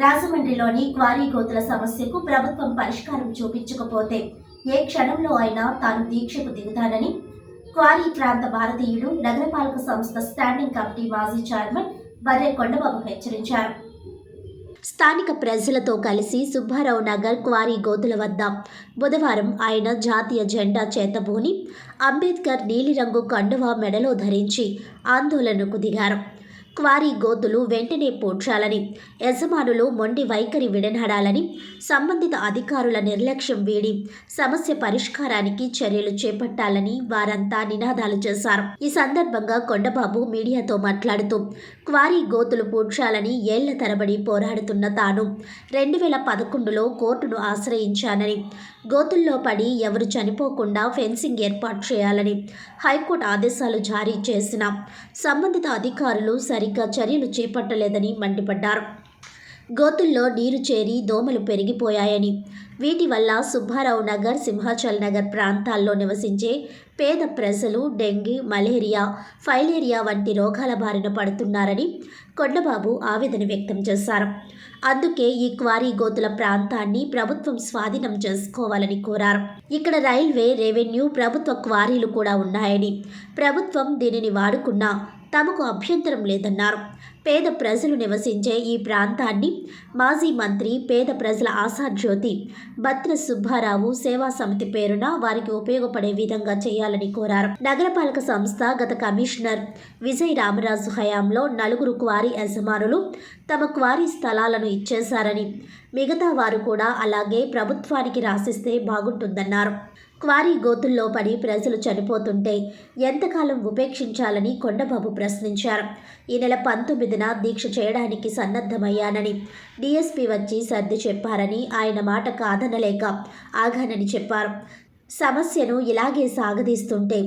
రాజమండ్రిలోని quarry కోతుల సమస్యకు ప్రభుత్వం పరిష్కారం చూపించకపోతే ఏ క్షణంలో అయినా తాను దీక్షకు దిగుతానని క్వారీ ప్రాంత భారతీయుడు నగరపాలక సంస్థ స్టాండింగ్ కమిటీ మాజీ చైర్మన్ బర్రె కొండబాబు హెచ్చరించారు. స్థానిక ప్రజలతో కలిసి సుబ్బారావు నగర్ క్వారీ గోతుల వద్ద బుధవారం ఆయన జాతీయ జెండా చేతబూని అంబేద్కర్ నీలిరంగు కండువా మెడలో ధరించి ఆందోళనకు దిగారు. క్వారీ గోతులు వెంటనే పూడ్చాలని యజమానులు మొండి వైఖరి విడనాడాలని సంబంధిత అధికారుల నిర్లక్ష్యం వీడి సమస్య పరిష్కారానికి చర్యలు చేపట్టాలని వారంతా నినాదాలు చేశారు. ఈ సందర్భంగా కొండబాబు మీడియాతో మాట్లాడుతూ క్వారీ గోతులు పూడ్చాలని ఏళ్ళ తరబడి పోరాడుతున్న తాను రెండు వేల పదకొండులో కోర్టును ఆశ్రయించానని గోతుల్లో పడి ఎవరు చనిపోకుండా ఫెన్సింగ్ ఏర్పాటు చేయాలని హైకోర్టు ఆదేశాలు జారీ చేసిన సంబంధిత అధికారులు సరి సరిగ్గా చర్యలు చేపట్టలేదని మండిపడ్డారు. గోతుల్లో నీరు చేరి దోమలు పెరిగిపోయాయని. వీటి వల్ల సుబ్బారావు నగర్ సింహాచల్ నగర్ ప్రాంతాల్లో నివసించే పేద ప్రజలు డెంగీ మలేరియా ఫైలేరియా వంటి రోగాల బారిన పడుతున్నారని కొండబాబు ఆవేదన వ్యక్తం చేశారు. అందుకే ఈ క్వారీ గోతుల ప్రాంతాన్ని ప్రభుత్వం స్వాధీనం చేసుకోవాలని కోరారు. ఇక్కడ రైల్వే రెవెన్యూ ప్రభుత్వ క్వారీలు కూడా ఉన్నాయని. ప్రభుత్వం దీనిని వాడుకున్నా తమకు అభ్యంతరం లేదన్నారు. పేద ప్రజలు నివసించే ఈ ప్రాంతాన్ని మాజీ మంత్రి పేద ప్రజల ఆశాజ్యోతి భద్ర సుబ్బారావు సేవా సమితి పేరున వారికి ఉపయోగపడే విధంగా చేయాలని కోరారు. నగరపాలక సంస్థ గత కమిషనర్ విజయ్ రామరాజు హయాంలో నలుగురు క్వారీ యజమానులు తమ క్వారీ స్థలాలను ఇచ్చేశారని మిగతా వారు కూడా అలాగే ప్రభుత్వానికి రాసిస్తే బాగుంటుందన్నారు. క్వారీ గోతుల్లో పడి ప్రజలు చనిపోతుంటే ఎంతకాలం ఉపేక్షించాలని కొండబాబు ప్రశ్నించారు. ఈ నెల పంతొమ్మిదిన దీక్ష చేయడానికి సన్నద్ధమయ్యానని డీఎస్పీ వచ్చి సర్ది చెప్పారని ఆయన మాట కాదనలేక ఆగానని చెప్పారు. సమస్యను ఇలాగే సాగదీస్తుంటే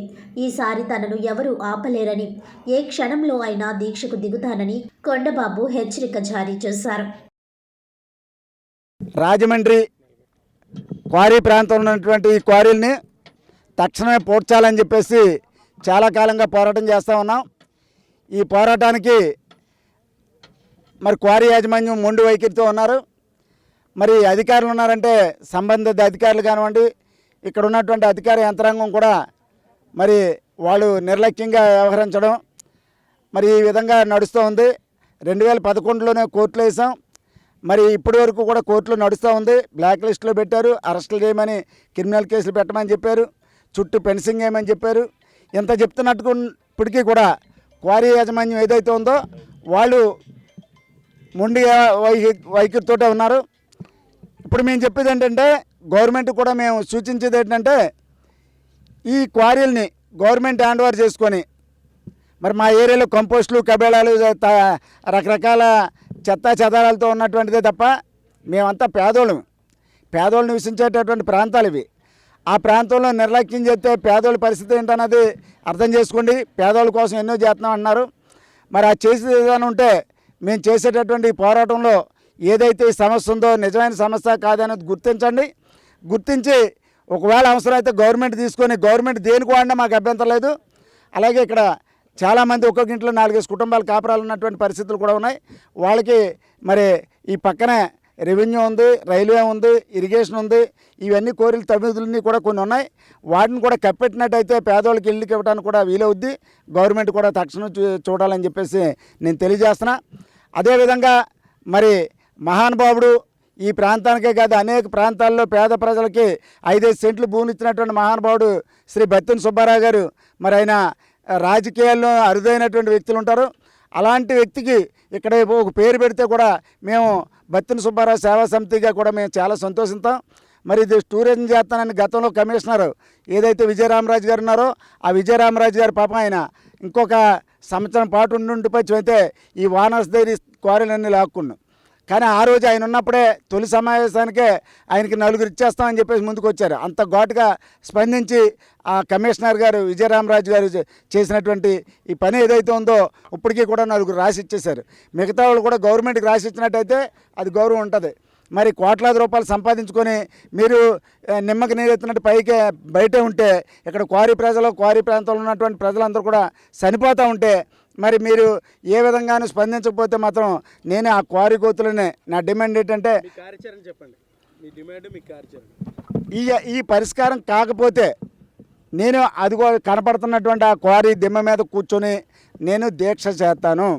ఈసారి తనను ఎవరూ ఆపలేరని ఏ క్షణంలో అయినా దీక్షకు దిగుతానని కొండబాబు హెచ్చరిక జారీ చేశారు. రాజమండ్రి క్వారీ ప్రాంతంలో ఉన్నటువంటి ఈ క్వారీల్ని తక్షణమే పోడ్చాలని చెప్పేసి చాలా కాలంగా పోరాటం చేస్తూ ఉన్నాం. ఈ పోరాటానికి మరి క్వారీ యాజమాన్యం మొండి వైఖరితో ఉన్నారు. మరి అధికారులు ఉన్నారంటే సంబంధిత అధికారులు కానివ్వండి ఇక్కడ ఉన్నటువంటి అధికార యంత్రాంగం కూడా మరి వాళ్ళు నిర్లక్ష్యంగా వ్యవహరించడం మరి ఈ విధంగా నడుస్తూ ఉంది. రెండు వేల పదకొండులోనే కోర్టులో వేసాం. మరి ఇప్పటి వరకు కూడా కోర్టులో నడుస్తూ ఉంది. బ్లాక్ లిస్ట్లో పెట్టారు. అరెస్టులు చేయమని క్రిమినల్ కేసులు పెట్టమని చెప్పారు. చుట్టూ ఫెన్సింగ్ వేయమని చెప్పారు. ఇంత చెప్తున్నట్టు ఇప్పటికీ కూడా క్వారీ యాజమాన్యం ఏదైతే ఉందో వాళ్ళు మొండిగా వైఖరి వైఖరితోటే ఉన్నారు. ఇప్పుడు మేము చెప్పేది ఏంటంటే గవర్నమెంట్ కూడా మేము సూచించేది ఏంటంటే ఈ క్వారీల్ని గవర్నమెంట్ హ్యాండ్ ఓవర్ చేసుకొని మరి మా ఏరియాలో కంపోస్టులు కబేళాలు త- రకరకాల చెత్తా చెదారాలతో ఉన్నటువంటిదే తప్ప మేమంతా పేదోళ్ళం. పేదోళ్ళు నివసించేటటువంటి ప్రాంతాలు ఇవి. ఆ ప్రాంతంలో నిర్లక్ష్యం చేస్తే పేదోళ్ళ పరిస్థితి ఏంటన్నది అర్థం చేసుకోండి. పేదోళ్ళ కోసం ఎన్నో చేస్తున్నాం అన్నారు. మరి ఆ చేసే విధానం ఉంటే మేము చేసేటటువంటి పోరాటంలో ఏదైతే ఈ సమస్య ఉందో నిజమైన సమస్య కాదనేది గుర్తించండి. గుర్తించి ఒకవేళ అవసరమైతే గవర్నమెంట్ తీసుకొని గవర్నమెంట్ దేనికి వాడినా మాకు అభ్యంతరం లేదు. అలాగే ఇక్కడ చాలామంది ఒక్కొక్క ఇంట్లో నాలుగైదు కుటుంబాలు కాపురాలు ఉన్నటువంటి పరిస్థితులు కూడా ఉన్నాయి. వాళ్ళకి మరి ఈ పక్కనే రెవెన్యూ ఉంది రైల్వే ఉంది ఇరిగేషన్ ఉంది. ఇవన్నీ కోరిల తమిదులన్నీ కూడా కొన్ని ఉన్నాయి. వాటిని కూడా కప్పెట్టినట్టయితే పేదవాళ్ళకి ఇళ్ళకి ఇవ్వడానికి కూడా వీలవుద్ది. గవర్నమెంట్ కూడా తక్షణం చూ- చూడాలని చెప్పేసి నేను తెలియజేస్తున్నా. అదేవిధంగా మరి మహానుభావుడు ఈ ప్రాంతానికే కాదు అనేక ప్రాంతాల్లో పేద ప్రజలకి ఐదైదు సెంట్లు భూమిచ్చినటువంటి ఇచ్చినటువంటి మహానుభావుడు శ్రీ బత్తిన సుబ్బారావు గారు మరి ఆయన రాజకీయాల్లో అరుదైనటువంటి వ్యక్తులు ఉంటారు. అలాంటి వ్యక్తికి ఇక్కడ ఒక పేరు పెడితే కూడా మేము బత్తిన సుబ్బారావు సేవా సమితిగా కూడా మేము చాలా సంతోషిస్తాం. మరి ఇది టూరిజం చేస్తానని గతంలో కమిషనర్ ఏదైతే విజయరామరాజు గారు ఉన్నారో ఆ విజయరామరాజు గారి పాపం ఆయన ఇంకొక సంవత్సరం పాటు ఉండి ఉండిపోయి అయితే ఈ వానస్ డైరీ క్వారీలన్నీ లాక్కున్నాం. కానీ ఆ రోజు ఆయన ఉన్నప్పుడే తొలి సమావేశానికే ఆయనకి నలుగురు ఇచ్చేస్తామని చెప్పేసి ముందుకు వచ్చారు అంత ఘాటుగా స్పందించి ఆ కమిషనర్ గారు విజయరామరాజు గారు చేసినటువంటి ఈ పని ఏదైతే ఉందో ఇప్పటికీ కూడా నలుగురు రాసి ఇచ్చేశారు. మిగతా వాళ్ళు కూడా గవర్నమెంట్కి రాసి ఇచ్చినట్టయితే అది గౌరవం ఉంటుంది. మరి కోట్లాది రూపాయలు సంపాదించుకొని మీరు నిమ్మకి నీరెత్తినట్టు పైకి బయటే ఉంటే ఇక్కడ క్వారీ ప్రజలు క్వారీ ప్రాంతంలో ఉన్నటువంటి ప్రజలందరూ కూడా చనిపోతూ ఉంటే మరి మీరు ఏ విధంగానూ స్పందించకపోతే మాత్రం నేను ఆ క్వారీ కోతులనే నా డిమాండ్ ఏంటంటే మీ కార్యాచరణ చెప్పండి. మీ డిమాండ్ మీ కార్యాచరణ. ఈ ఈ పరిష్కారం కాకపోతే నేను అదిగో కనపడుతున్నటువంటి ఆ క్వారీ దిమ్మ మీద కూర్చొని నేను దీక్ష చేస్తాను.